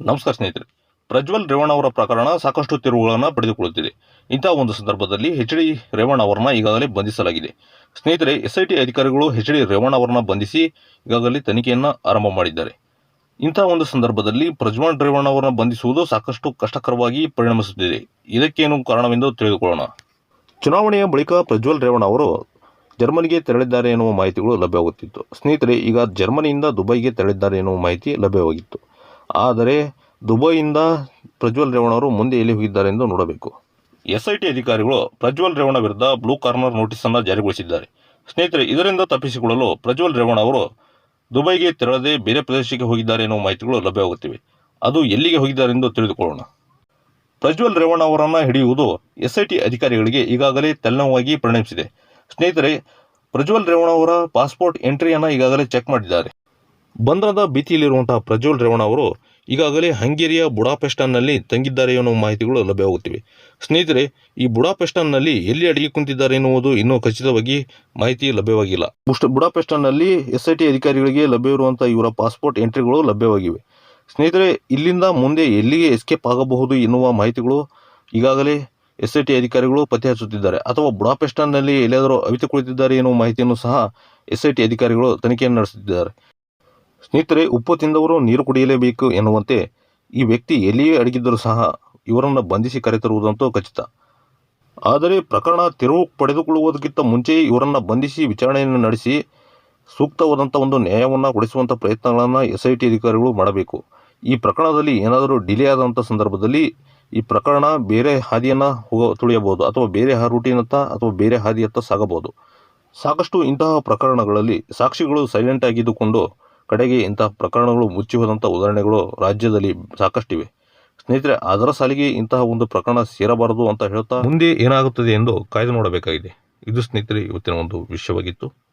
ನಮಸ್ಕಾರ ಸ್ನೇಹಿತರೆ, ಪ್ರಜ್ವಲ್ ರೇವಣ್ಣ ಅವರ ಪ್ರಕರಣ ಸಾಕಷ್ಟು ತಿರುವುಗಳನ್ನು ಪಡೆದುಕೊಳ್ಳುತ್ತಿದೆ. ಇಂತಹ ಒಂದು ಸಂದರ್ಭದಲ್ಲಿ ಎಚ್ ಡಿ ರೇವಣ್ಣ ಅವರನ್ನ ಈಗಾಗಲೇ ಬಂಧಿಸಲಾಗಿದೆ. ಸ್ನೇಹಿತರೆ, ಎಸ್ ಐ ಟಿ ಅಧಿಕಾರಿಗಳು ಎಚ್ ಡಿ ರೇವಣ್ಣ ಅವರನ್ನ ಬಂಧಿಸಿ ಈಗಾಗಲೇ ತನಿಖೆಯನ್ನು ಆರಂಭ ಮಾಡಿದ್ದಾರೆ. ಇಂತಹ ಒಂದು ಸಂದರ್ಭದಲ್ಲಿ ಪ್ರಜ್ವಲ್ ರೇವಣ್ಣ ಅವರನ್ನ ಬಂಧಿಸುವುದು ಸಾಕಷ್ಟು ಕಷ್ಟಕರವಾಗಿ ಪರಿಣಮಿಸುತ್ತಿದೆ. ಇದಕ್ಕೇನು ಕಾರಣವೆಂದು ತಿಳಿದುಕೊಳ್ಳೋಣ. ಚುನಾವಣೆಯ ಬಳಿಕ ಪ್ರಜ್ವಲ್ ರೇವಣ್ಣ ಅವರು ಜರ್ಮನಿಗೆ ತೆರಳಿದ್ದಾರೆ ಎನ್ನುವ ಮಾಹಿತಿಗಳು ಲಭ್ಯವಾಗುತ್ತಿತ್ತು. ಸ್ನೇಹಿತರೆ, ಈಗ ಜರ್ಮನಿಯಿಂದ ದುಬೈಗೆ ತೆರಳಿದ್ದಾರೆ ಎನ್ನುವ ಮಾಹಿತಿ ಲಭ್ಯವಾಗಿತ್ತು. ಆದರೆ ದುಬೈಯಿಂದ ಪ್ರಜ್ವಲ್ ರೇವಣ್ ಅವರು ಮುಂದೆ ಎಲ್ಲಿ ಹೋಗಿದ್ದಾರೆ ಎಂದು ನೋಡಬೇಕು. ಎಸ್ ಐ ಟಿ ಅಧಿಕಾರಿಗಳು ಪ್ರಜ್ವಲ್ ರೇವಣ್ಣ ವಿರುದ್ಧ ಬ್ಲೂ ಕಾರ್ನರ್ ನೋಟಿಸ್ ಅನ್ನು ಜಾರಿಗೊಳಿಸಿದ್ದಾರೆ. ಸ್ನೇಹಿತರೆ, ಇದರಿಂದ ತಪ್ಪಿಸಿಕೊಳ್ಳಲು ಪ್ರಜ್ವಲ್ ರೇವಣ್ಣ ಅವರು ದುಬೈಗೆ ತೆರಳದೆ ಬೇರೆ ಪ್ರದೇಶಕ್ಕೆ ಹೋಗಿದ್ದಾರೆ ಎನ್ನುವ ಮಾಹಿತಿಗಳು ಲಭ್ಯವಾಗುತ್ತಿವೆ. ಅದು ಎಲ್ಲಿಗೆ ಹೋಗಿದ್ದಾರೆ ಎಂದು ತಿಳಿದುಕೊಳ್ಳೋಣ. ಪ್ರಜ್ವಲ್ ರೇವಣ್ಣ ಅವರನ್ನು ಹಿಡಿಯುವುದು ಎಸ್ ಐ ಟಿ ಅಧಿಕಾರಿಗಳಿಗೆ ಈಗಾಗಲೇ ತಲೆನೋವಾಗಿ ಪರಿಣಮಿಸಿದೆ. ಸ್ನೇಹಿತರೆ, ಪ್ರಜ್ವಲ್ ರೇವಣ್ಣ ಅವರ ಪಾಸ್ಪೋರ್ಟ್ ಎಂಟ್ರಿಯನ್ನು ಈಗಾಗಲೇ ಚೆಕ್ ಮಾಡಿದ್ದಾರೆ. ಬಂಧನದ ಭೀತಿಯಲ್ಲಿರುವಂತಹ ಪ್ರಜ್ವಲ್ ರೇವಣ ಅವರು ಈಗಾಗಲೇ ಹಂಗೇರಿಯ ಬುಡಾಪೆಸ್ಟನ್ನಲ್ಲಿ ತಂಗಿದ್ದಾರೆ ಎನ್ನುವ ಮಾಹಿತಿಗಳು ಲಭ್ಯವಾಗುತ್ತಿವೆ. ಸ್ನೇಹಿತರೆ, ಈ ಬುಡಾಪೆಸ್ಟನ್ನಲ್ಲಿ ಎಲ್ಲಿ ಅಡಿಗೆ ಕುಂತಿದ್ದಾರೆ ಎನ್ನುವುದು ಇನ್ನೂ ಖಚಿತವಾಗಿ ಮಾಹಿತಿ ಲಭ್ಯವಾಗಿಲ್ಲ. ಬುಡಾಪೆಸ್ಟನ್ನಲ್ಲಿ ಎಸ್ ಐ ಟಿ ಅಧಿಕಾರಿಗಳಿಗೆ ಲಭ್ಯವಿರುವಂತಹ ಇವರ ಪಾಸ್ಪೋರ್ಟ್ ಎಂಟ್ರಿಗಳು ಲಭ್ಯವಾಗಿವೆ. ಸ್ನೇಹಿತರೆ, ಇಲ್ಲಿಂದ ಮುಂದೆ ಎಲ್ಲಿಗೆ ಎಸ್ಕೇಪ್ ಆಗಬಹುದು ಎನ್ನುವ ಮಾಹಿತಿಗಳು ಈಗಾಗಲೇ ಎಸ್ ಐ ಟಿ ಅಧಿಕಾರಿಗಳು ಪತ್ತೆ ಹಚ್ಚುತ್ತಿದ್ದಾರೆ ಅಥವಾ ಬುಡಾಪೆಸ್ಟನ್ನಲ್ಲಿ ಎಲ್ಲಿಯಾದರೂ ಅವಿತು ಕುಳಿತಿದ್ದಾರೆ ಎನ್ನುವ ಮಾಹಿತಿಯನ್ನು ಸಹ ಎಸ್ ಐ ಟಿ ಅಧಿಕಾರಿಗಳು ತನಿಖೆಯನ್ನು ನಡೆಸುತ್ತಿದ್ದಾರೆ. ಸ್ನೇಹಿತರೆ, ಉಪ್ಪು ತಿಂದವರು ನೀರು ಕುಡಿಯಲೇಬೇಕು ಎನ್ನುವಂತೆ ಈ ವ್ಯಕ್ತಿ ಎಲ್ಲಿಯೇ ಅಡಗಿದ್ದರೂ ಸಹ ಇವರನ್ನು ಬಂಧಿಸಿ ಕರೆತರುವುದಂತೂ ಖಚಿತ. ಆದರೆ ಪ್ರಕರಣ ತಿರುವು ಪಡೆದುಕೊಳ್ಳುವುದಕ್ಕಿಂತ ಮುಂಚೆಯೇ ಇವರನ್ನು ಬಂಧಿಸಿ ವಿಚಾರಣೆಯನ್ನು ನಡೆಸಿ ಸೂಕ್ತವಾದಂಥ ಒಂದು ನ್ಯಾಯವನ್ನು ಕೊಡಿಸುವಂಥ ಪ್ರಯತ್ನಗಳನ್ನು ಎಸ್ ಐ ಟಿ ಅಧಿಕಾರಿಗಳು ಮಾಡಬೇಕು. ಈ ಪ್ರಕರಣದಲ್ಲಿ ಏನಾದರೂ ಡಿಲೇ ಆದಂಥ ಸಂದರ್ಭದಲ್ಲಿ ಈ ಪ್ರಕರಣ ಬೇರೆ ಹಾದಿಯನ್ನು ಹೋಗ ತುಳಿಯಬಹುದು ಅಥವಾ ಬೇರೆ ರೂಟಿನತ್ತ ಅಥವಾ ಬೇರೆ ಹಾದಿಯತ್ತ ಸಾಗಬಹುದು. ಸಾಕಷ್ಟು ಇಂತಹ ಪ್ರಕರಣಗಳಲ್ಲಿ ಸಾಕ್ಷಿಗಳು ಸೈಲೆಂಟ್ ಆಗಿದ್ದುಕೊಂಡು ಕಡೆಗೆ ಇಂತಹ ಪ್ರಕರಣಗಳು ಮುಚ್ಚಿ ಹೋದಂಥ ಉದಾಹರಣೆಗಳು ರಾಜ್ಯದಲ್ಲಿ ಸಾಕಷ್ಟಿವೆ. ಸ್ನೇಹಿತರೆ, ಅದರ ಸಾಲಿಗೆ ಇಂತಹ ಒಂದು ಪ್ರಕರಣ ಸೇರಬಾರದು ಅಂತ ಹೇಳ್ತಾ ಮುಂದೆ ಏನಾಗುತ್ತದೆ ಎಂದು ಕಾಯ್ದು ನೋಡಬೇಕಾಗಿದೆ. ಇದು ಸ್ನೇಹಿತರೆ, ಇವತ್ತಿನ ಒಂದು ವಿಷಯವಾಗಿತ್ತು.